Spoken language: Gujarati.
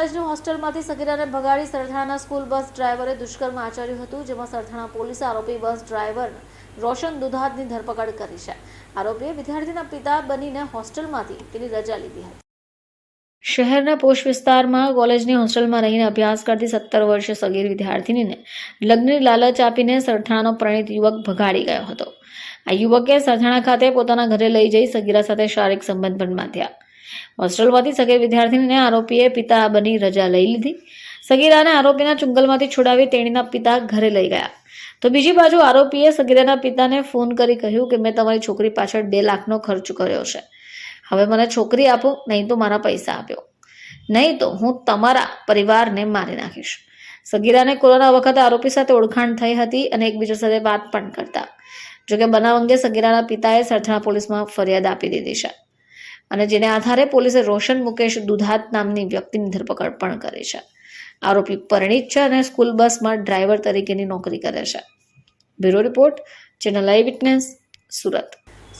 કોલેજની હોસ્ટેલમાંથી સગીરાને ભગાડી સરથાણાના સ્કૂલ બસ ડ્રાઈવરે દુષ્કર્મ આચર્યું હતું, જેમાં સરથાણા પોલીસે આરોપી બસ ડ્રાઈવર રોશન દુધાતની ધરપકડ કરી છે. આરોપીએ વિદ્યાર્થીના પિતા બનીને હોસ્ટેલમાંથી તેની રજા લીધી હતી. શહેરના પોષ વિસ્તારમાં કોલેજની હોસ્ટેલમાં રહીને અભ્યાસ કરતી સત્તર વર્ષીય સગીર વિદ્યાર્થીનીને લગ્નની લાલચ આપીને સરથાણાનો પ્રણીત યુવક ભગાડી ગયો હતો. આ યુવકે સરથાણા ખાતે પોતાના ઘરે લઈ જઈ સગીરા સાથે શારીરિક સંબંધ પણ બાંધ્યા હોસ્ટેલમાંથી સગીર વિદ્યાર્થીને આરોપીએ પિતા બની રજા લઈ લીધી. સગીરાને આરોપીના ચુંગલમાંથી છોડાવી તેણીના પિતા ઘરે લઈ ગયા. તો બીજી બાજુ આરોપીએ સગીરાના પિતાને ફોન કરી કહ્યું કે મેં તમારી છોકરી પાછળ બે લાખનો ખર્ચ કર્યો છે. હવે મને છોકરી આપો, નહીં તો મારા પૈસા આપ્યો. નહીં તો હું તમારા પરિવારને મારી નાખીશ. સગીરાને કોરોના વખતે આરોપી સાથે ઓળખાણ થઈ હતી અને એકબીજા સાથે વાત પણ કરતા. જોકે બનાવ અંગે સગીરાના પિતાએ સરથાણા પોલીસમાં ફરિયાદ આપી દીધી છે. અને જેને આધારે પોલીસે રોશન મુકેશ દુધાત નામની વ્યક્તિની ધરપકડ પણ કરી છે. આરોપી પરિણીત છે અને સ્કૂલ બસમાં ડ્રાઈવર તરીકેની નોકરી કરે છે. Bureau report, channel eye witness, Surat.